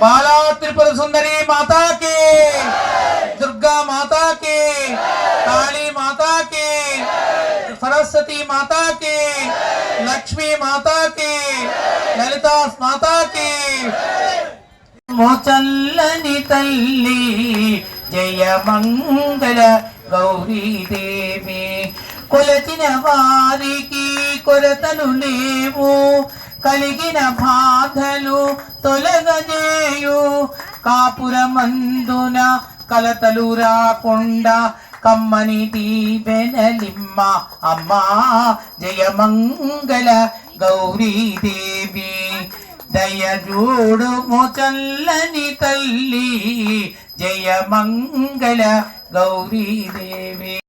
బాలా త్రిపుర సుందరి మాతాకి దుర్గా మాతాకి కాళీ మాతాకి సరస్వతి మాతాకి లక్ష్మి మాతాకి లలిత మాతాకి మోచల్లని తల్లి జయ మంగళ గౌరీ దేవి కొలచిన వారికి కొరతను లేవు కలిగిన బాధలు తొలగజేయు. కాపురమందున కలతలు రాకుండా కమ్మని దీవెనలిమ్మ అమ్మా జయమంగళ గౌరీదేవి. దయ జోడు చల్లని తల్లి. జయమంగళ గౌరీదేవి.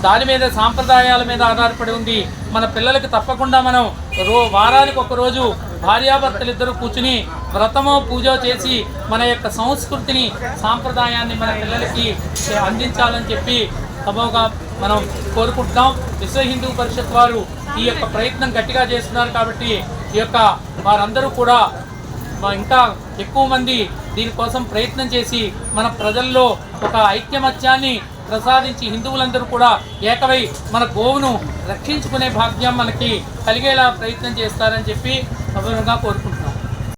దాని మీద సాంప్రదాయాల మీద ఆధారపడి ఉంది. మన పిల్లలకి తప్పకుండా మనం రో వారానికి ఒకరోజు భార్యాభర్తలు ఇద్దరు కూర్చుని వ్రతమో పూజో చేసి మన యొక్క సంస్కృతిని సాంప్రదాయాన్ని మన పిల్లలకి అందించాలని చెప్పి తమోగా మనం కోరుకుంటున్నాం. విశ్వ హిందూ పరిషత్ వారు ఈ యొక్క ప్రయత్నం గట్టిగా చేస్తున్నారు కాబట్టి ఈ యొక్క వారందరూ కూడా ఇంకా ఎక్కువ మంది దీనికోసం ప్రయత్నం చేసి మన ప్రజల్లో ఒక ఐక్యమత్యాన్ని ప్రసాదించి హిందువులందరూ కూడా ఏకవై మన గోవును రక్షించుకునే భాగ్యం మనకి కలిగేలా ప్రయత్నం చేస్తారని చెప్పి సభ్యంగా కోరుకుంటున్నాను